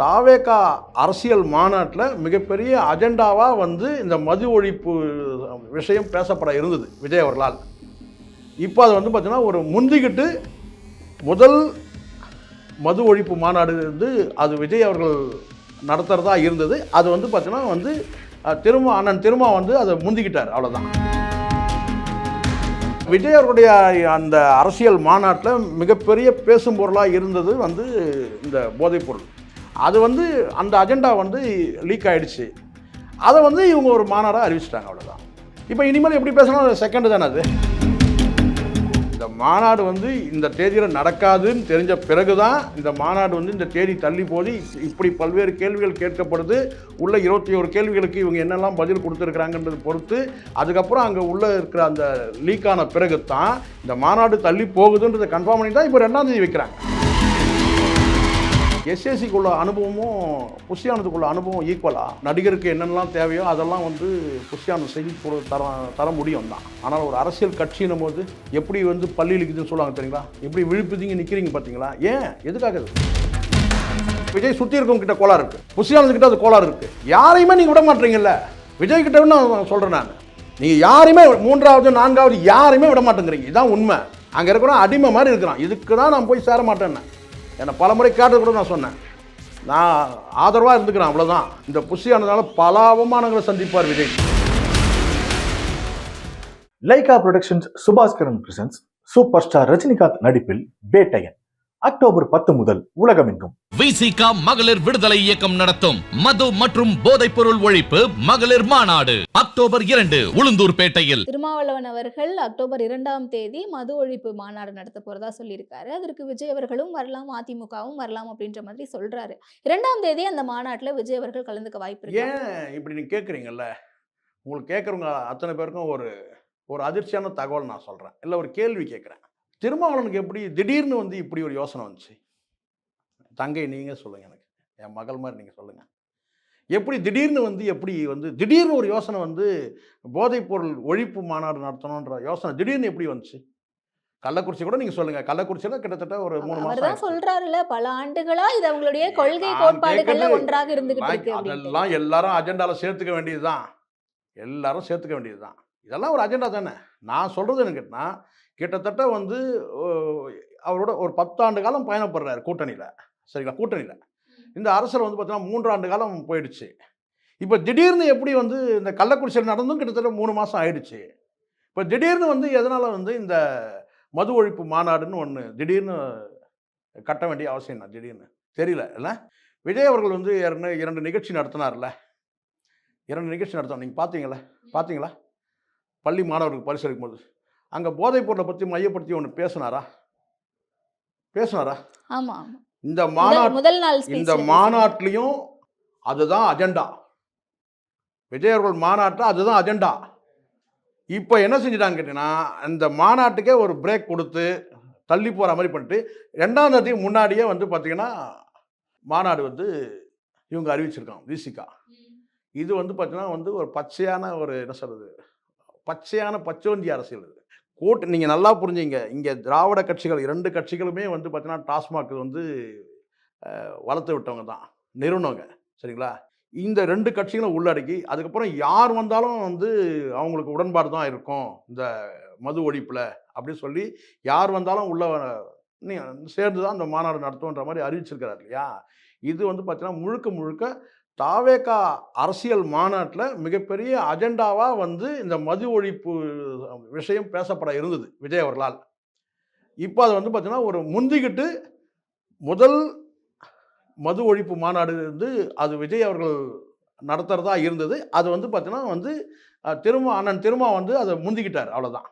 தாவேகா அரசியல் மாநாட்டில் மிகப்பெரிய அஜெண்டாவாக வந்து இந்த மது ஒழிப்பு விஷயம் பேசப்பட இருந்தது விஜய் அவர்களால். இப்போ அது வந்து பார்த்திங்கன்னா ஒரு முந்திக்கிட்டு முதல் மது ஒழிப்பு மாநாடு வந்து அது விஜய் அவர்கள் நடத்துகிறதா இருந்தது. அது வந்து பார்த்தீங்கன்னா வந்து திரும்ப அண்ணன் திரும்ப வந்து அதை முந்திக்கிட்டார். அவ்வளோதான் விஜய் அவர்களுடைய அந்த அரசியல் மாநாட்டில் மிகப்பெரிய பேசும் பொருளாக இருந்தது வந்து இந்த போதைப்பொருள் அது வந்து அந்த அஜெண்டா வந்து லீக் ஆகிடுச்சு அதை வந்து இவங்க ஒரு மாநாடாக அறிவிச்சிட்டாங்க அவ்வளோதான் இப்போ இனிமேல் எப்படி பேசணும்? செகண்ட் தானே அது. இந்த மாநாடு வந்து இந்த தேதியில் நடக்காதுன்னு தெரிஞ்ச பிறகு தான் இந்த மாநாடு வந்து இந்த தேதி தள்ளி போது இப்படி பல்வேறு கேள்விகள் கேட்கப்படுது. உள்ள இருபத்தி ஒரு கேள்விகளுக்கு இவங்க என்னெல்லாம் பதில் கொடுத்துருக்குறாங்கன்றது பொறுத்து அதுக்கப்புறம் அங்கே உள்ளே இருக்கிற அந்த லீக்கான பிறகு தான் இந்த மாநாடு தள்ளி போகுதுன்றதை கன்ஃபார்ம் பண்ணி தான் இப்போ ரெண்டாம் தேதி வைக்கிறாங்க. எஸ்எஸ்சிக்குள்ள அனுபவமும் புஷியானதுக்குள்ள அனுபவம் ஈக்குவலாக நடிகருக்கு என்னென்னலாம் தேவையோ அதெல்லாம் வந்து புஷியானது செஞ்சு கொடு- தர தர முடியும் தான். ஆனால் ஒரு அரசியல் கட்சின்னும் போது எப்படி வந்து பள்ளி இழுக்குதுன்னு சொல்லுவாங்க தெரியுங்களா? எப்படி விழுப்புதீங்க நிற்கிறீங்க பார்த்தீங்களா ஏன்? எதுக்காக விஜய் சுற்றி இருக்கவங்க கிட்ட கோளாறு இருக்குது புஷியானது கிட்ட அது கோளாறு இருக்குது யாரையுமே நீங்கள் விட மாட்டீங்கல்ல? விஜய் கிட்ட நான் சொல்கிறேன் நான். நீங்கள் யாரையுமே மூன்றாவது நான்காவது யாரையுமே விட மாட்டேங்கிறீங்க. இதுதான் உண்மை. அங்கே இருக்கிறோம் அடிமை மாதிரி இருக்கிறான். இதுக்கு தான் நான் போய் சேர மாட்டேன்னு. என்னை பல முறை கேட்டது கூட நான் சொன்னேன். நான் ஆதரவாக இருந்துக்கிறேன் அவ்வளோதான் இந்த புஷியானதால பல அவமானங்களை சந்திப்பார் Vijay. Lyca productions Subaskaran presents super star Rajinikanth நடிப்பில் பேட்டையன் அக்டோபர் பத்து முதல் உலகமெங்கும் விசிகா மகளிர் விடுதலை இயக்கம் நடத்தும். மது மற்றும் போதைப்பொருள் ஒழிப்பு மகளிர் மாநாடு. அக்டோபர் இரண்டு உளுந்தூர்பேட்டையில் திருமாவளவன் அவர்கள் அக்டோபர் இரண்டாம் தேதி மது ஒழிப்பு மாநாடு நடத்த போறதா சொல்லியிருக்காரு. அதற்கு விஜய் அவர்களும் வரலாம் அதிமுகவும் வரலாம் அப்படின்ற மாதிரி சொல்றாரு. இரண்டாம் தேதி அந்த மாநாட்டுல விஜய் அவர்கள் கலந்துக்க வாய்ப்பு இருக்கு. ஏன் இப்படி நீங்கள் கேட்குறீங்கல்ல உங்களுக்கு கேட்குறவங்க அத்தனை பேருக்கும் ஒரு ஒரு அதிர்ச்சியான தகவல் நான் சொல்கிறேன் இல்லை ஒரு கேள்வி கேட்குறேன் திருமாவளவனுக்கு எப்படி திடீர்னு வந்து இப்படி ஒரு யோசனை வந்துச்சு? தங்கை நீங்கள் சொல்லுங்கள் எனக்கு. என் மகள் மாதிரி நீங்கள் சொல்லுங்கள் எப்படி திடீர்னு வந்து எப்படி வந்து திடீர்னு ஒரு யோசனை வந்து போதைப்பொருள் ஒழிப்பு மாநாடு நடத்தணுன்ற யோசனை திடீர்னு எப்படி வந்துச்சு? கள்ளக்குறிச்சி கூட நீங்கள் சொல்லுங்கள் கள்ளக்குறிச்சியில் கிட்டத்தட்ட ஒரு மூணு மாதம் தான் சொல்றாருல்ல பல ஆண்டுகளா இது அவங்களுடைய கொள்கை கோட்பாடுகள்ல ஒன்றாக இருந்துகிட்டு இருக்கு அதெல்லாம் எல்லாரும் அஜெண்டாவில் சேர்த்துக்க வேண்டியது தான் எல்லாரும் சேர்த்துக்க வேண்டியது தான் இதெல்லாம் ஒரு அஜெண்டா தானே? நான் சொல்கிறது என்ன கேட்டினா கிட்டத்தட்ட வந்து அவரோட ஒரு பத்தாண்டு காலம் பயணப்படுறாரு கூட்டணியில். சரிங்களா? கூட்டணியில். இந்த அரசர் வந்து பார்த்தீங்கன்னா மூன்றாண்டு காலம் போயிடுச்சு. இப்போ திடீர்னு எப்படி வந்து இந்த கள்ளக்குறிச்சியில் நடந்தும் கிட்டத்தட்ட மூணு மாதம் ஆயிடுச்சு. இப்போ திடீர்னு வந்து எதனால் வந்து இந்த மது ஒழிப்பு மாநாடுன்னு ஒன்று திடீர்னு கட்ட வேண்டிய அவசியம் என்ன? திடீர்னு. தெரியல. இல்லை? விஜய் அவர்கள் வந்து இரண்டு இரண்டு நிகழ்ச்சி நடத்தினார்ல. இரண்டு நிகழ்ச்சி நடத்தோம் நீங்கள் பார்த்தீங்களா பார்த்தீங்களா பள்ளி மாணவர்களுக்கு பரிசளிக்கும் போது அங்கே போதைப் பொருளை பற்றி மையப்படுத்தி ஒன்று பேசினாரா? பேசினாரா? ஆமா ஆமா. இந்த மாநாட்டு முதல் நாள் இந்த. மாநாட்டிலையும் அதுதான் அஜெண்டா. விஜய் அவர்கள் மாநாட்டில் அதுதான் அஜெண்டா. இப்போ என்ன செஞ்சிட்டாங்க கேட்டீங்கன்னா இந்த மாநாட்டுக்கே ஒரு பிரேக் கொடுத்து தள்ளி போகிற மாதிரி பண்ணிட்டு ரெண்டாம் தேதி முன்னாடியே வந்து பார்த்தீங்கன்னா மாநாடு வந்து இவங்க அறிவிச்சிருக்காங்க விசிகா. இது வந்து பார்த்தீங்கன்னா வந்து ஒரு பச்சையான ஒரு என்ன சொல்கிறது பச்சையான பச்சோந்தி அரசியல் இது. கூட்டு நீங்கள் நல்லா புரிஞ்சுங்க. இங்கே திராவிட கட்சிகள் இரண்டு கட்சிகளுமே வந்து பார்த்தீங்கன்னா டாஸ்மாக் வந்து வளர்த்து விட்டவங்க தான். நிறுவனவங்க சரிங்களா? இந்த ரெண்டு கட்சிகளும் உள்ளடக்கி அதுக்கப்புறம் யார் வந்தாலும் வந்து அவங்களுக்கு உடன்பாடு தான் இருக்கும் இந்த மது ஒழிப்பில். அப்படின்னு சொல்லி யார் வந்தாலும் உள்ள நீ சேர்ந்து தான் இந்த மாநாடு நடத்துன்ற மாதிரி அறிவிச்சிருக்கிறார் இல்லையா? இது வந்து பார்த்தீங்கன்னா முழுக்க முழுக்க தாவேகா அரசியல் மாநாட்டில் மிகப்பெரிய அஜெண்டாவாக வந்து இந்த மது ஒழிப்பு விஷயம் பேசப்பட இருந்தது விஜய் அவர்களால். இப்போ அது வந்து பார்த்திங்கன்னா ஒரு முந்திக்கிட்டு முதல் மது ஒழிப்பு மாநாடு வந்து அது விஜய் அவர்கள் நடத்துகிறதா இருந்தது. அது வந்து பார்த்திங்கன்னா வந்து திரும்ப அண்ணன் திரும்ப வந்து அதை முந்திக்கிட்டார் அவ்வளோதான்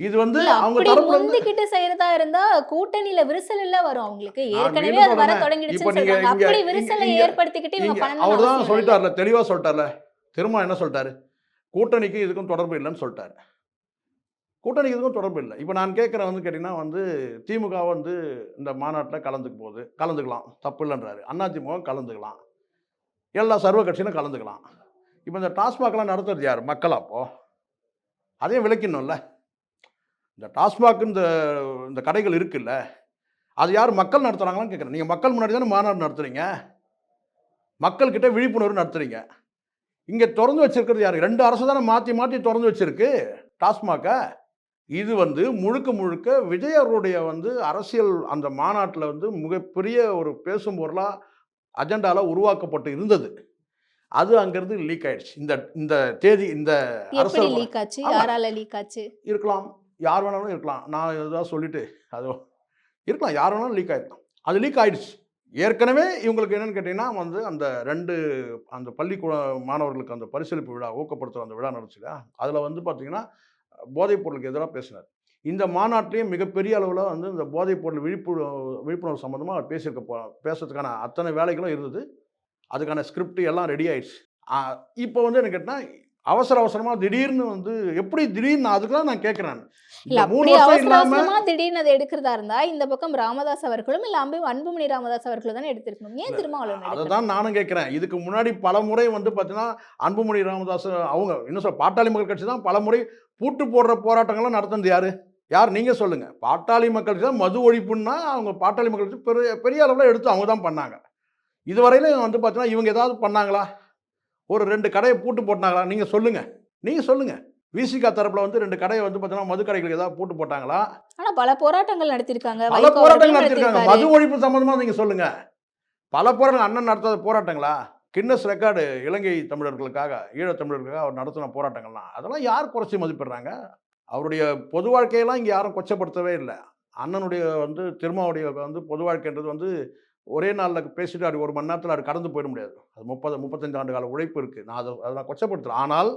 இது வந்து அவங்க தரப்புல இருந்து செய்யறதா இருந்தா கூட்டணியில விரிசல் இல்ல வரும் அவங்களுக்கு. ஏற்கனவே அது வர. தொடங்கிடுச்சுன்னு சொல்றாங்க. அப்படி விரிசலை ஏற்படுத்திக்கிட்டு இவங்க இங்க பண்ணணும்னு அவர் தான் அவசியம் இல்ல. சொல்லிட்டார்ல தெளிவாக சொல்லிட்டார்ல. திரும்ப என்ன சொல்லிட்டாரு? கூட்டணிக்கு இதுக்கும் தொடர்பு இல்லைன்னு சொல்லிட்டாரு. கூட்டணிக்கு இதுக்கும் தொடர்பு இல்லை. இப்போ நான் கேட்குறேன் வந்து கேட்டிங்கன்னா வந்து திமுக வந்து இந்த மாநாட்டில் கலந்துக்க போகுது. கலந்துக்கலாம். தப்பு இல்லைன்றாரு. அதிமுக கலந்துக்கலாம். எல்லா சர்வ கட்சியிலும் கலந்துக்கலாம். இப்போ இந்த டாஸ்மாக்லாம் நடத்துறது யார்? மக்களா அப்போ? அதையும் விளக்கணும்ல இந்த டாஸ்மாக் இந்த இந்த கடைகள் இருக்குல்ல அது யார் மக்கள் நடத்துகிறாங்களான்னு கேட்குறேன். நீங்கள் மக்கள் முன்னாடி தானே மாநாடு நடத்துறீங்க? மக்கள்கிட்ட விழிப்புணர்வு நடத்துறீங்க. இங்கே திறந்து வச்சிருக்கிறது யாரு? ரெண்டு அரசு தானே மாற்றி மாற்றி திறந்து வச்சிருக்கு. டாஸ்மாகை இது வந்து முழுக்க முழுக்க விஜய் அவர்களுடைய வந்து அரசியல் அந்த மாநாட்டில் வந்து மிகப்பெரிய ஒரு பேசும் பொருளாக அஜெண்டாவில் உருவாக்கப்பட்டு இருந்தது. அது அங்கேருந்து லீக் ஆயிடுச்சு. இந்த இந்த தேதி இந்த அரசியல் லீக் ஆச்சு. யாரால லீக் ஆச்சு? இருக்கலாம். யார் வேணாலும் இருக்கலாம். நான் எதாவது சொல்லிட்டு அது இருக்கலாம். யார் வேணாலும் லீக் ஆகிருக்கலாம் அது லீக் ஆகிடுச்சு ஏற்கனவே இவங்களுக்கு என்னென்னு கேட்டிங்கன்னா வந்து அந்த ரெண்டு அந்த பள்ளிக்கூட மாணவர்களுக்கு அந்த பரிசீலிப்பு விழா ஊக்கப்படுத்துகிற அந்த விழா நடந்துச்சுல அதில் வந்து பார்த்தீங்கன்னா போதைப் பொருளுக்கு எதிராக பேசினார். இந்த மாநாட்டிலேயே மிகப்பெரிய அளவில் வந்து இந்த போதைப் பொருள் விழிப்புணர்வு விழிப்புணர்வு சம்மந்தமாக அவர் பேசியிருக்க போ பேசுறதுக்கான அத்தனை வேலைகளும் இருந்தது. அதுக்கான ஸ்கிரிப்ட் எல்லாம் ரெடி ஆயிடுச்சு. இப்போ வந்து என்ன கேட்டால் அவசர அவசரமாக திடீர்னு வந்து எப்படி திடீர்னு அதுக்கு தான் நான் கேட்குறேன். அவசரமா திடீர்னு அதை எடுக்கிறதா இருந்தா இந்த பக்கம் ராமதாஸ் அவர்களும் இல்ல அன்பு அன்புமணி ராமதாஸ் அவர்களும் தானே எடுத்திருக்கணும். ஏன் திருமாவளவன் அதை எடுக்கல? தான் நானும் கேட்குறேன். இதுக்கு முன்னாடி பல முறை வந்து பார்த்தீங்கன்னா அன்புமணி ராமதாஸ் அவங்க இன்னும் சொல்ல பாட்டாளி மக்கள் கட்சி தான் பல முறை பூட்டு போடுற போராட்டங்கள்லாம் நடத்துனது யாரு? யார்? நீங்கள் சொல்லுங்கள் பாட்டாளி மக்கள் தான் மது ஒழிப்புன்னா அவங்க பாட்டாளி மக்கள் கட்சி பெரிய பெரிய அளவில் எடுத்து அவங்க தான் பண்ணாங்க. இதுவரையிலும் வந்து பார்த்தீங்கன்னா இவங்க ஏதாவது பண்ணாங்களா? ஒரு ரெண்டு கடையை பூட்டு போட்டாங்களா? நீங்கள் சொல்லுங்கள் நீங்கள் சொல்லுங்கள் விசிகா தரப்பில் வந்து ரெண்டு கடையை வந்து பார்த்தீங்கன்னா மது கடைகளுக்கு ஏதாவது பூட்டு போட்டாங்களா? ஆனா பல போராட்டங்கள் நடத்திருக்காங்க. பல போராட்டங்கள் நடத்திருக்காங்க. மது ஒழிப்பு சம்பந்தமா நீங்க சொல்லுங்க. பல போராட்டங்கள் அண்ணன் நடத்தாத போராட்டங்களா? கின்னஸ் ரெக்கார்டு இலங்கை தமிழர்களுக்காக ஈழத் தமிழர்களுக்காக அவர் நடத்தின போராட்டங்கள்லாம். அதெல்லாம் யார் குறைச்சி மதிப்பிடுறாங்க? அவருடைய பொது வாழ்க்கையெல்லாம் இங்கே யாரும் கொச்சப்படுத்தவே இல்லை. அண்ணனுடைய வந்து திருமாவுடைய வந்து பொது வாழ்க்கைன்றது வந்து ஒரே நாளில் பேசிட்டு அப்படி ஒரு மணி நேரத்தில் அது கடந்து போயிட முடியாது. அது முப்பது முப்பத்தஞ்சு ஆண்டு கால உழைப்பு இருக்குது நான் அதை அதை நான் கொச்சப்படுத்துறேன் ஆனால்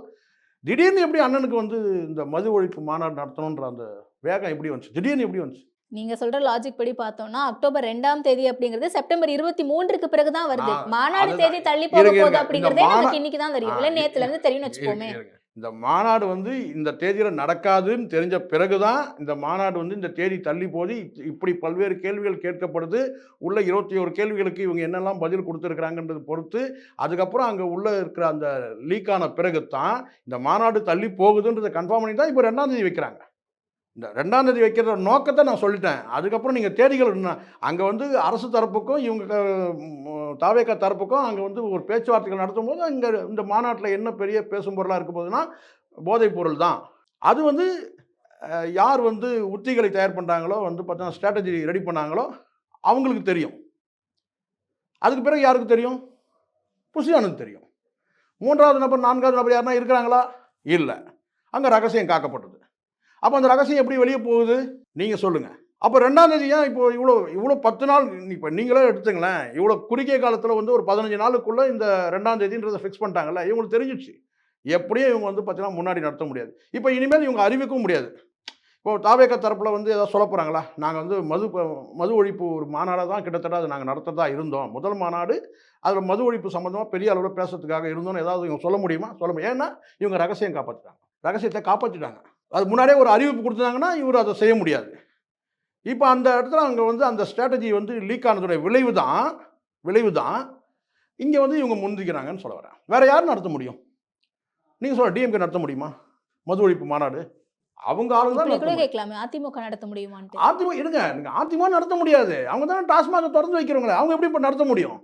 திடீர்னு எப்படி அண்ணனுக்கு வந்து இந்த மது ஒழிப்பு மாநாடு நடத்தணுன்ற அந்த வேகம் எப்படி வந்துச்சு? திடீர்னு எப்படி வந்துச்சு? நீங்க சொல்ற லாஜிக் படி பார்த்தோம்னா அக்டோபர் ரெண்டாம் தேதி அப்படிங்கிறது செப்டம்பர் இருபத்தி மூன்றுக்கு பிறகுதான் வருது. ஆ, மாநாடு. தேதி தள்ளி போக போகுது. அப்படிங்கறதே நமக்கு இன்னைக்கு தான் தெரியும். இல்ல நேத்துல இருந்து தெரியும்னு இருக்கு. இந்த மாநாடு வந்து இந்த தேதியில் நடக்காதுன்னு தெரிஞ்ச பிறகு தான் இந்த மாநாடு வந்து இந்த தேதி தள்ளி போது இப்படி பல்வேறு கேள்விகள் கேட்கப்படுது. உள்ள இருபத்தி ஒரு கேள்விகளுக்கு இவங்க என்னெல்லாம் பதில் கொடுத்துருக்குறாங்கன்றது பொறுத்து அதுக்கப்புறம் அங்கே உள்ள இருக்கிற அந்த லீக்கான பிறகு தான் இந்த மாநாடு தள்ளி போகுதுன்றதை கன்ஃபார்ம் பண்ணி தான் இப்போ ரெண்டாம் தேதி வைக்கிறாங்க. இந்த ரெண்டாம் தேதி வைக்கிற நோக்கத்தை நான் சொல்லிட்டேன். அதுக்கப்புறம் நீங்கள் தேதிகள் அங்கே வந்து அரசு தரப்புக்கும் இவங்க தாவேக்கா தரப்புக்கும் அங்கே வந்து ஒரு பேச்சுவார்த்தைகள் நடத்தும் போது இங்கே இந்த மாநாட்டில் என்ன பெரிய பேசும் பொருளாக இருக்க போகுதுன்னா போதைப் பொருள் தான். அது வந்து யார் வந்து உத்திகளை தயார் பண்ணுறாங்களோ வந்து பார்த்தீங்கன்னா ஸ்ட்ராட்டஜி ரெடி பண்ணாங்களோ அவங்களுக்கு தெரியும். அதுக்கு பிறகு யாருக்கு தெரியும்? புஷியானுக்கு தெரியும். மூன்றாவது நபர் நான்காவது நபர் யாருன்னா இருக்கிறாங்களா? இல்லை. அங்கே ரகசியம் காக்கப்பட்டது. அப்போ அந்த ரகசியம் எப்படி வெளியே போகுது? நீங்கள் சொல்லுங்கள் அப்போ ரெண்டாம் தேதி ஏன் இப்போ இவ்வளோ இவ்வளோ பத்து நாள் இப்போ நீங்களே எடுத்துங்களேன் இவ்வளோ குறுகிய காலத்தில் வந்து ஒரு பதினஞ்சு நாளுக்குள்ளே இந்த ரெண்டாம் தேதின்றதை ஃபிக்ஸ் பண்ணிட்டாங்கல்ல இவங்களுக்கு தெரிஞ்சிச்சு எப்படியும் இவங்க வந்து பார்த்தீங்கன்னா முன்னாடி நடத்த முடியாது. இப்போ இனிமேல் இவங்க அறிவிக்கவும் முடியாது. இப்போ தாவேக்க தரப்பில் வந்து ஏதாவது சொல்ல போகிறாங்களா நாங்கள் வந்து மது மது ஒழிப்பு ஒரு மாநாடாக தான் கிட்டத்தட்ட அது நாங்கள் நடத்துறதா இருந்தோம். முதல் மாநாடு அதில் மது ஒழிப்பு சம்மந்தமாக பெரிய அளவில் பேசுறதுக்காக இருந்தோம்னு ஏதாவது இவங்க சொல்ல முடியுமா? சொல்ல முடியும். ஏன்னா இவங்க ரகசியம் காப்பாற்றிட்டாங்க ரகசியத்தை காப்பாற்றிட்டாங்க அது முன்னாடியே ஒரு அறிவிப்பு கொடுத்தாங்கன்னா இவர் அதை செய்ய முடியாது. இப்போ அந்த இடத்துல அங்கே வந்து அந்த ஸ்ட்ராட்டஜி வந்து லீக் ஆனதுடைய விளைவு தான் விளைவு தான். இங்கே வந்து இவங்க முந்திக்கிறாங்கன்னு சொல்ல வரேன். வேற யார் நடத்த முடியும்? நீங்கள் சொல்ல டிஎம்கே நடத்த முடியுமா? மது ஒழிப்பு மாநாடு. அவங்க ஆளுங்க தான் முடியும். கேட்கலாமே அதிமுக நடத்த முடியுமான்ட்டு. அதிமுக இருங்க நீங்க அதிமுக நடத்த முடியாது. அவங்க தானே டாஸ்மாக திறந்து வைக்கிறவங்களே. அவங்க எப்படி இப்போ நடத்த முடியும்?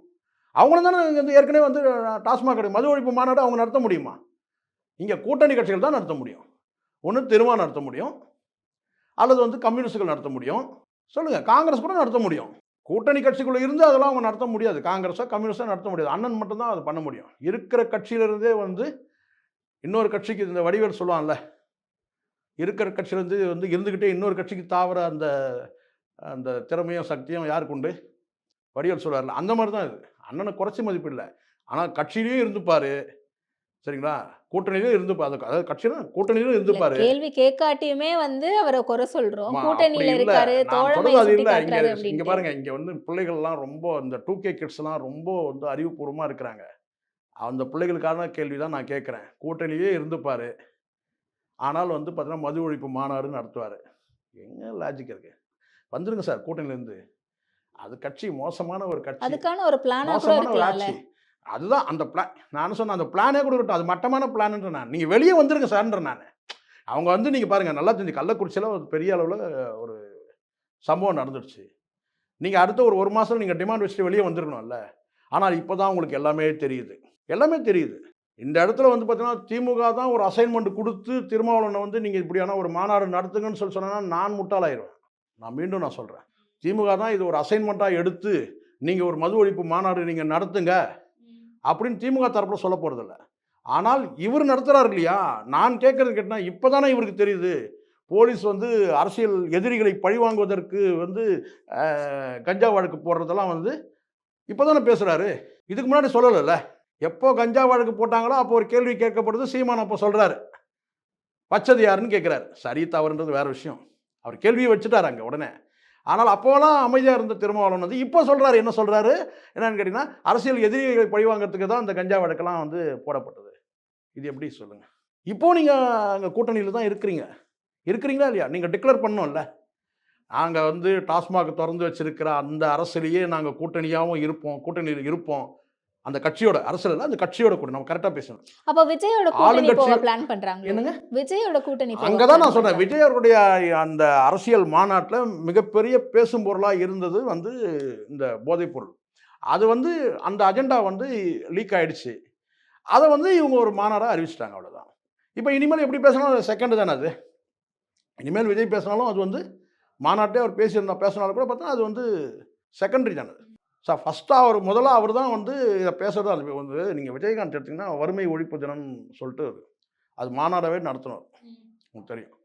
அவங்களும் தானே வந்து ஏற்கனவே வந்து டாஸ்மாக் மது ஒழிப்பு மாநாடு அவங்க நடத்த முடியுமா? இங்கே கூட்டணி கட்சிகள் தான் நடத்த முடியும். ஒன்று திருமா நடத்த முடியும். அல்லது வந்து கம்யூனிஸ்டுகள் நடத்த முடியும். சொல்லுங்கள் காங்கிரஸ் கூட நடத்த முடியும். கூட்டணி கட்சிக்குள்ளே இருந்து அதெல்லாம் அவங்க நடத்த முடியாது. காங்கிரஸோ கம்யூனிஸ்டோ நடத்த முடியாது. அண்ணன் மட்டும்தான் அதை பண்ண முடியும். இருக்கிற கட்சியிலிருந்தே வந்து இன்னொரு கட்சிக்கு இந்த வடிவேல் சொல்லுவான்ல இருக்கிற கட்சியிலேருந்து வந்து இருந்துக்கிட்டே இன்னொரு கட்சிக்கு தாவர அந்த அந்த திறமையும் சக்தியும் யாருக்கு உண்டு? வடிவேல் சொல்லுவார்ல அந்த மாதிரி தான் இது. அண்ணனை குறைச்சி மதிப்பு இல்லை. ஆனால் கட்சியிலையும் இருந்துப்பார் சரிங்களா? கூட்டணியிலும் இருந்துப்பாரு அதாவது கட்சியிலும் கூட்டணியிலும் இருந்துப்பாரு கேள்வி கேட்காட்டியுமே வந்து அவரை குறை சொல்றோம். கூட்டணியில. இருக்காரு அது இல்ல. இங்க பாருங்க இங்க வந்து பிள்ளைகள்லாம் ரொம்ப இந்த டூ கே கிட்ஸ்லாம் ரொம்ப வந்து அறிவுபூர்வமா இருக்கிறாங்க. அந்த பிள்ளைகளுக்கான கேள்வி தான் நான் கேட்குறேன். கூட்டணியே இருந்துப்பாரு ஆனால் வந்து பார்த்தீங்கன்னா மது ஒழிப்பு மாநாடு நடத்துவார். எங்க லாஜிக் இருக்கு? வந்துருங்க சார் கூட்டணியிலேருந்து அது கட்சி மோசமான ஒரு கட்சி. அதுக்கான ஒரு பிளானா மோசமான ஒரு ஆட்சி. அதுதான் அந்த பிளான் நான் சொன்ன அந்த பிளானே கொடுக்கட்டும். அது மட்டமான பிளான்ன்ற நான். நீங்கள் வெளியே வந்துருங்க சார்ன்ற நான். அவங்க வந்து நீங்கள் பாருங்கள் நல்லா தெரிஞ்சு கள்ளக்குறிச்சியில் ஒரு பெரிய அளவில் ஒரு சம்பவம் நடந்துடுச்சு. நீங்கள் அடுத்த ஒரு ஒரு மாதம் நீங்கள் டிமாண்ட் வச்சுட்டு வெளியே வந்துருக்கணும்ல. ஆனால் இப்போ தான் உங்களுக்கு எல்லாமே தெரியுது. எல்லாமே தெரியுது. இந்த இடத்துல வந்து பார்த்தீங்கன்னா திமுக தான் ஒரு அசைன்மெண்ட் கொடுத்து திருமாவளவனை வந்து நீங்கள் இப்படியான ஒரு மாநாடு நடத்துங்கன்னு சொல்லி சொன்னால் நான் முட்டாளாயிருவேன் நான் மீண்டும் நான் சொல்கிறேன் திமுக தான் இது ஒரு அசைன்மெண்ட்டாக எடுத்து நீங்கள் ஒரு மது ஒழிப்பு மாநாடு நீங்கள் நடத்துங்க. அப்படின்னு திமுக தரப்பில் சொல்ல போகிறதில்ல ஆனால் இவர் நடத்துகிறார் இல்லையா? நான் கேட்குறது கேட்டால் இப்போ தானே இவருக்கு தெரியுது. போலீஸ் வந்து அரசியல் எதிரிகளை பழிவாங்குவதற்கு வந்து கஞ்சா வழக்கு போடுறதெல்லாம் வந்து இப்போ தானே பேசுகிறாரு இதுக்கு முன்னாடி சொல்லலைல்ல. எப்போ கஞ்சா வழக்கு போட்டாங்களோ அப்போ ஒரு கேள்வி கேட்கப்படுது. சீமான் அப்போ சொல்கிறாரு வச்சது யாருன்னு கேட்குறாரு. சரி தவறுன்றது வேறு விஷயம். அவர் கேள்வியை வச்சுட்டார் அங்கே உடனே. ஆனால் அப்போலாம் அமைதியாக இருந்த திருமாவளவன் வந்து இப்போ சொல்கிறாரு என்ன சொல்கிறாரு என்னன்னு கேட்டிங்கன்னா அரசியல் எதிரிகளை பழிவாங்கிறதுக்கு தான் அந்த கஞ்சா வழக்கெல்லாம் வந்து போடப்பட்டது. இது எப்படி சொல்லுங்கள் இப்போது நீங்கள் அங்கே கூட்டணியில் தான் இருக்கிறீங்க. இருக்கிறீங்களா இல்லையா? நீங்கள் டிக்ளேர் பண்ணோம்ல. நாங்கள் வந்து டாஸ்மாக் திறந்து வச்சிருக்கிற அந்த அரசியலையே நாங்கள் கூட்டணியாகவும் இருப்போம் கூட்டணியில் இருப்போம். அந்த கட்சியோட அரசியல் அந்த கட்சியோட கூட நம்ம கரெக்டாக பேசணும். அப்ப விஜயோட கூட்டணி போக பிளான் பண்றாங்க என்னங்க? விஜயோட கூட்டணி அங்கே தான் நான் பண்றாங்க. விஜய் அவருடைய அந்த அரசியல் மாநாட்டில் மிகப்பெரிய பேசும் பொருளாக இருந்தது வந்து இந்த போதைப் பொருள். அது வந்து அந்த அஜெண்டா வந்து லீக் ஆயிடுச்சு. அதை வந்து இவங்க ஒரு மாநாடாக அறிவிச்சிட்டாங்க அவ்வளோதான் இப்போ இனிமேல் எப்படி பேசினாலும் செகண்ட் தானே அது. இனிமேல் விஜய் பேசினாலும் அது வந்து மாநாட்டே அவர் பேசியிருந்தா பேசினாலும் கூட பார்த்தா அது வந்து செகண்டரி தானே சார் ஃபஸ்ட்டாக அவர் முதல்ல அவர் தான் வந்து இதை பேசுறது. அது வந்து நீங்கள் விஜயகாந்த் எடுத்திங்கன்னா வறுமை ஒழிப்பு தினம்னு சொல்லிட்டு அது. மாநாடாகவே நடத்தணும் உங்களுக்கு தெரியும்.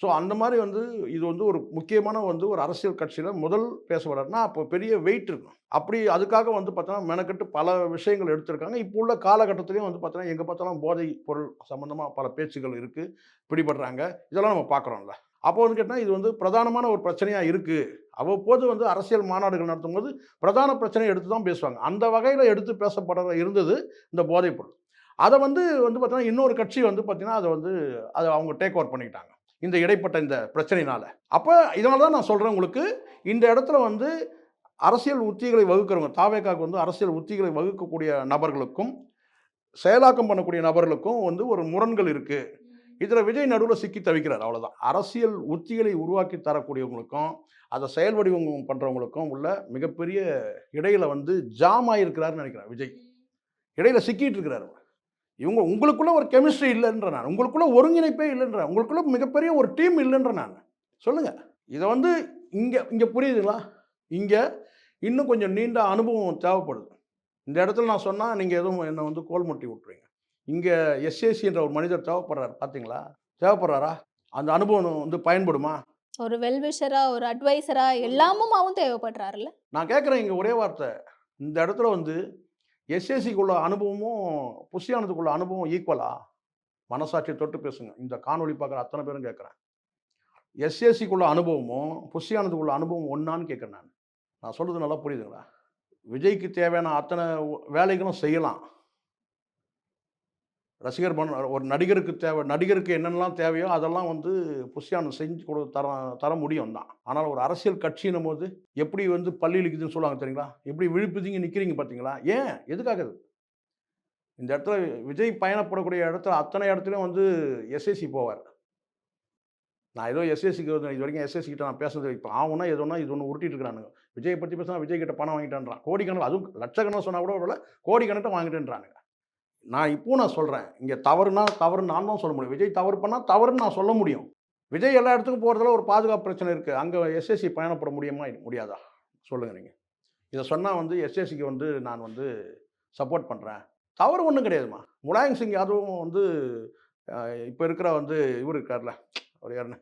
ஸோ அந்த மாதிரி வந்து இது வந்து ஒரு முக்கியமான வந்து ஒரு அரசியல் கட்சியில் முதல் பேசப்படுறதுனா அப்போ பெரிய வெயிட் இருக்கும். அப்படி அதுக்காக வந்து பார்த்தோன்னா மெனக்கெட்டு பல விஷயங்கள் எடுத்திருக்காங்க. இப்போ உள்ள காலகட்டத்திலையும் வந்து பார்த்தோன்னா எங்கே பார்த்தாலும் போதை பொருள் சம்மந்தமாக பல பேச்சுகள் இருக்குது பிடிபடுறாங்க. இதெல்லாம் நம்ம பார்க்குறோம்ல. அப்போ வந்து கேட்டால் இது வந்து பிரதானமான ஒரு பிரச்சனையாக இருக்குது அவ்வப்போது வந்து அரசியல் மாநாடுகள் நடத்தும் போது பிரதான பிரச்சனையை எடுத்து தான் பேசுவாங்க. அந்த வகையில் எடுத்து பேசப்பட இருந்தது இந்த போதைப்பொருள். அதை வந்து வந்து பார்த்தீங்கன்னா இன்னொரு கட்சி வந்து பார்த்தீங்கன்னா அதை வந்து அதை அவங்க டேக் ஓவர் பண்ணிக்கிட்டாங்க. இந்த இடைப்பட்ட இந்த பிரச்சனையினால். அப்போ இதனால தான் நான் சொல்கிறேன் உங்களுக்கு இந்த இடத்துல வந்து அரசியல் உத்திகளை வகுக்கிறவங்க தாவேக்காக்கு வந்து அரசியல் உத்திகளை வகுக்கக்கூடிய நபர்களுக்கும் செயலாக்கம் பண்ணக்கூடிய நபர்களுக்கும் வந்து ஒரு முரண்கள் இருக்குது இதில் விஜய் நடுவில் சிக்கி தவிக்கிறார் அவ்வளோதான் அரசியல் உத்திகளை உருவாக்கி தரக்கூடியவங்களுக்கும் அதை செயல் வடிவம் பண்ணுறவங்களுக்கும் உள்ள மிகப்பெரிய இடையில வந்து ஜாம் ஆகிருக்கிறாருன்னு நினைக்கிறேன் விஜய். இடையில சிக்கிட்டு இருக்கிறாரு இவங்க உங்களுக்குள்ள ஒரு கெமிஸ்ட்ரி இல்லைன்ற நான். உங்களுக்குள்ள ஒருங்கிணைப்பே இல்லைன்ற. உங்களுக்குள்ள மிகப்பெரிய ஒரு டீம் இல்லைன்ற நான். சொல்லுங்கள் இதை வந்து இங்கே இங்கே புரியுதுங்களா? இங்கே இன்னும் கொஞ்சம் நீண்ட அனுபவம் தேவைப்படுது. இந்த இடத்துல நான் சொன்னால் நீங்கள் எதுவும் என்னை வந்து கோல் முட்டி விட்ருவீங்க இங்கே எஸ்ஏசின்ற ஒரு மனிதர் தேவைப்படுறாரு. பார்த்தீங்களா தேவைப்படுறாரா? அந்த அனுபவம் வந்து பயன்படுமா? ஒரு வெல்விஷரா ஒரு அட்வைசரா எல்லாமும் அவன் தேவைப்படுறாருல்ல? நான் கேட்குறேன் இங்கே ஒரே வார்த்தை. இந்த இடத்துல வந்து எஸ்எஸ்சிக்குள்ள அனுபவமும் புஷியானதுக்குள்ள அனுபவம் ஈக்குவலா மனசாட்சியை தொட்டு பேசுங்க. இந்த காணொளி பார்க்குற அத்தனை பேரும் கேட்குறேன். எஸ்எஸ்சிக்குள்ள அனுபவமும் புஷியானதுக்குள்ள அனுபவம் ஒன்றான்னு கேட்குறேன் நான். நான் சொல்கிறது நல்லா புரியுதுங்களா? விஜய்க்கு தேவையான அத்தனை வேலைகளும் செய்யலாம். ரசிகர் பண்ண ஒரு நடிகருக்கு தேவை நடிகருக்கு என்னென்னலாம் தேவையோ அதெல்லாம் வந்து புஷியானது செஞ்சு கொடு தர தர முடியும் தான். ஆனால் ஒரு அரசியல் கட்சின்னும் போது எப்படி வந்து பள்ளி இழுக்குதுன்னு சொல்லுவாங்க தெரியுங்களா? எப்படி விழுப்புதிங்க நிற்கிறீங்க பார்த்தீங்களா ஏன்? எதுக்காகுது இந்த இடத்துல விஜய் பயணப்படக்கூடிய இடத்துல அத்தனை இடத்துலையும் வந்து எஸ்எஸ்சி போவார். நான் ஏதோ எஸ்எஸ்சிக்கு இது வரைக்கும் எஸ்எஸ்சி கிட்ட நான் பேசுறது இப்போ ஆகுனா எதோனா இது ஒன்று உருட்டிட்டு இருக்கிறானுங்க. விஜய் பற்றி பேசினா விஜய் கிட்ட பணம் வாங்கிட்டான்றான். கோடிக்கணக்கில் அதுவும் லட்சக்கணக்கில் சொன்னால் கூட ஒரு கோடிக்கணக்கில் வாங்கிட்டேன்றானுங்க. நான் இப்போ நான் சொல்கிறேன் இங்கே தவறுனா தவறு நான் தான் சொல்ல முடியும். விஜய் தவறு பண்ணால் தவறுன்னு நான் சொல்ல முடியும். விஜய் எல்லா இடத்துக்கும் போகிறதுல ஒரு பாதுகாப்பு பிரச்சனை இருக்குது அங்கே எஸ்எஸ்சி பயணப்பட முடியுமா? முடியாதா? சொல்லுங்கள் நீங்கள் இதை சொன்னால் வந்து எஸ்எஸ்சிக்கு வந்து நான் வந்து சப்போர்ட் பண்ணுறேன் தவறு ஒன்றும் கிடையாதுமா முலாயம் சிங் யாதவும் வந்து இப்போ இருக்கிற வந்து இவர் இருக்கார்ல. அவர் யாருன்னு?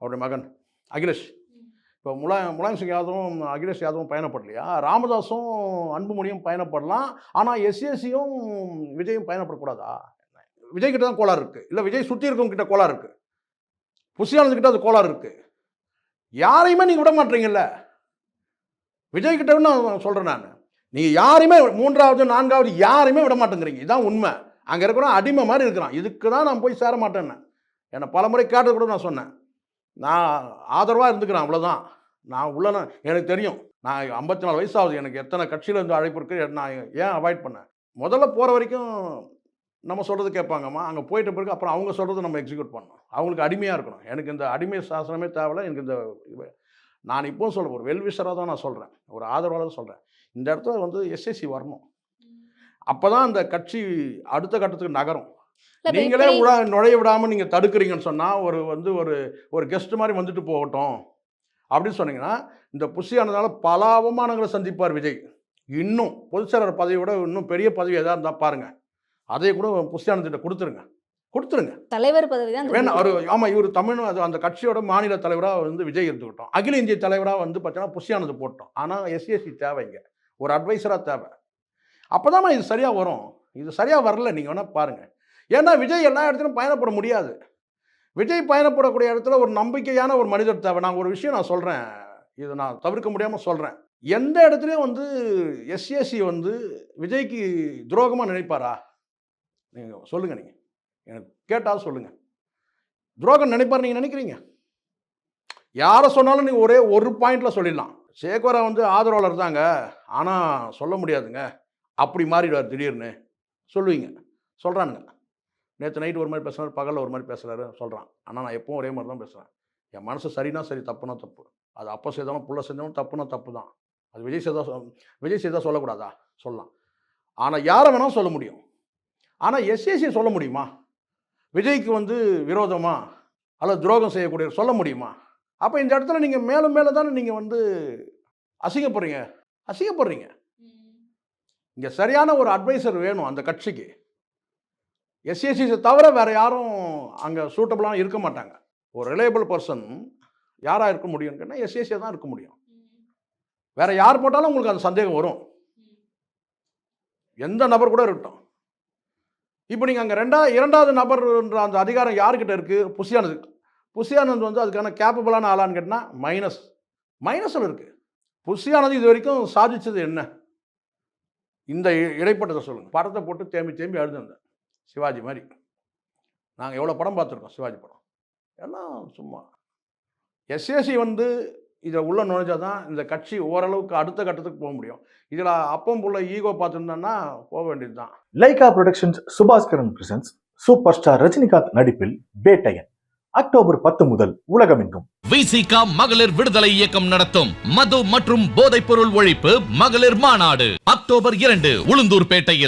அவருடைய மகன். அகிலேஷ். இப்போ முலாயம் முலாயம் சிங் யாதவும் அகிலேஷ் யாதவும் பயணப்படலையா? ராமதாஸும் அன்புமணியும் பயணப்படலாம். ஆனால் எஸ்எஸ்சியும் விஜயும் பயணப்படக்கூடாதா? விஜய் கிட்ட தான் கோளாறு இருக்குது இல்லை விஜய் சுற்றி இருக்கவங்க கிட்ட கோளாறு இருக்குது புஷியானது கிட்ட அது கோளாறு இருக்குது யாரையுமே நீங்கள் விட மாட்டீங்கல்ல? விஜய் கிட்ட நான் சொல்கிறேன் நான். நீங்கள் யாரையுமே மூன்றாவது நான்காவது யாரையுமே விட மாட்டேங்கிறீங்க. இதுதான் உண்மை. அங்கே இருக்கிற அடிமை மாதிரி இருக்கிறான். இதுக்கு தான் நான் போய் சேர மாட்டேன்னு. என்னை பல முறை கேட்டது கூட நான் சொன்னேன். நான் ஆதரவாக இருந்துக்கிறேன் அவ்வளோதான் நான் உள்ள நான் எனக்கு தெரியும். நான் ஐம்பத்தி நாலு வயசு ஆகுது எனக்கு எத்தனை கட்சியில் இருந்து அழைப்பு இருக்குது நான் ஏன் அவாய்ட் பண்ணேன்? முதல்ல போகிற வரைக்கும் நம்ம சொல்கிறது கேட்பாங்கம்மா. அங்கே போயிட்ட பிறகு அப்புறம் அவங்க சொல்கிறது நம்ம எக்ஸிக்யூட் பண்ணணும். அவங்களுக்கு அடிமையாக இருக்கணும். எனக்கு இந்த அடிமை சாசனமே தேவையில்ல. எனக்கு இந்த நான் இப்போவும் சொல்கிறேன் ஒரு வெல்விஷராக தான் நான் சொல்கிறேன் ஒரு ஆதரவாளர் சொல்கிறேன் இந்த இடத்துல வந்து எஸ்எஸ்சி வரணும். அப்பதான் அந்த கட்சி அடுத்த கட்டத்துக்கு நகரும். நீங்களே உழ நுழைய விடாம நீங்க தடுக்கிறீங்கன்னு சொன்னா ஒரு வந்து ஒரு ஒரு கெஸ்ட் மாதிரி வந்துட்டு போகட்டும். அப்படின்னு சொன்னீங்கன்னா இந்த புஷியானதால பல அவமானங்களை சந்திப்பார் விஜய். இன்னும் பொதுச்செயலாளர் பதவியை விட இன்னும் பெரிய பதவி எதா இருந்தா பாருங்க. அதை கூட புஷியானத்திட்ட கொடுத்துருங்க. கொடுத்துருங்க. தலைவர் பதவி தான் வேணா அவர் ஆமா இவர் தமிழ் அது அந்த கட்சியோட மாநில தலைவராக வந்து விஜய் இருந்துக்கிட்டோம் அகில இந்திய தலைவராக வந்து பார்த்தீங்கன்னா புஷியானது போட்டோம். ஆனால் எஸ்சிஎஸ்சி தேவைங்க ஒரு அட்வைசராக தேவை. அப்போதான் இது சரியாக வரும். இது சரியாக வரல. நீங்கள் வேணால் பாருங்கள் ஏன்னா விஜய் எல்லா இடத்துலையும் பயணப்பட முடியாது. விஜய் பயணப்படக்கூடிய இடத்துல ஒரு நம்பிக்கையான ஒரு மனிதர் தேவை. நான் ஒரு விஷயம் நான் சொல்கிறேன் இதை நான் தவிர்க்க முடியாமல் சொல்கிறேன் எந்த இடத்துலையும் வந்து எஸ்சிஎஸ்சி வந்து விஜய்க்கு துரோகமாக நினைப்பாரா? நீங்கள் சொல்லுங்கள் நீங்கள் எனக்கு கேட்டால் சொல்லுங்கள் துரோகம் நினைப்பார் நீங்கள் நினைக்கிறீங்க? யாரை சொன்னாலும் நீங்கள் ஒரே ஒரு பாயிண்டில் சொல்லிடலாம். சேகோரா வந்து ஆதரவாளர் தாங்க. ஆனால் சொல்ல முடியாதுங்க. அப்படி மாறிடுவார் திடீர்னு. சொல்லுவீங்க. சொல்கிறானுங்க நேற்று நைட்டு ஒரு மாதிரி பேசுகிறாரு பகலில் ஒரு மாதிரி பேசுகிறாரு சொல்கிறான் ஆனால் நான் எப்பவும் ஒரே மாதிரி தான் பேசுகிறேன் என் மனசு சரினா சரி தப்புனா தப்பு. அது அப்போ செய்தாலும் புள்ள செஞ்சாலும் தப்புனா தப்பு தான் அது விஜய் செய்தா சொ- விஜய் செய்தா சொல்லக்கூடாதா? சொல்லலாம். ஆனால் யாரை வேணாலும் சொல்ல முடியும். ஆனால் எஸ்ஏசியை சொல்ல முடியுமா? விஜய்க்கு வந்து விரோதமா அல்லது துரோகம் செய்யக்கூடிய சொல்ல முடியுமா? அப்போ இந்த இடத்துல நீங்கள் மேலும் மேலே தானே நீங்கள் வந்து அசிங்கப்படுறீங்க. அசிங்கப்படுறீங்க. இங்கே சரியான ஒரு அட்வைசர் வேணும் அந்த கட்சிக்கு. எஸ்சிஎஸ்சிஸை தவிர வேற யாரும் அங்கே சூட்டபிளாக இருக்க மாட்டாங்க. ஒரு ரிலையபிள் பர்சன் யாராக இருக்க முடியும்னு கேட்டால் எஸ்சிஎஸ்சியாக தான் இருக்க முடியும். வேற யார் போட்டாலும் உங்களுக்கு அந்த சந்தேகம் வரும். எந்த நபர் கூட இருக்கட்டும். இப்போ நீங்கள் அங்கே ரெண்டா இரண்டாவது நபர்ன்ற அந்த அதிகாரம் யாருக்கிட்ட இருக்குது புசியானது புசியானது வந்து அதுக்கான கேப்பபிளான ஆளான்னு கேட்டால் மைனஸ் மைனஸில் இருக்குது புசியானது இது வரைக்கும் சாதிச்சது என்ன? இந்த இடைப்பட்டதை சொல்லுங்கள் படத்தை போட்டு தேம்பி தேம்பி அழுதுந்தேன் சிவாஜி மாதிரி. நாங்கள் எவ்வளோ படம் பார்த்துருக்கோம் சிவாஜி படம். எல்லாம் சும்மா. எஸ்ஏசி வந்து இதை உள்ள நுழைஞ்சாதான் இந்த கட்சி ஓரளவுக்கு அடுத்த கட்டத்துக்கு போக முடியும். இதில் அப்பம் புள்ள ஈகோ பார்த்துருந்தோன்னா போக வேண்டியது தான். Lyca productions Subaskaran presents super star Rajinikanth நடிப்பில் பேட்டையன் அக்டோபர் பத்து முதல் உலகமெங்கும். விசிகா மகளிர் விடுதலை இயக்கம் நடத்தும். மது மற்றும் போதைப் பொருள் ஒழிப்பு மகளிர் மாநாடு. அக்டோபர் இரண்டு உளுந்தூர்பேட்டையில்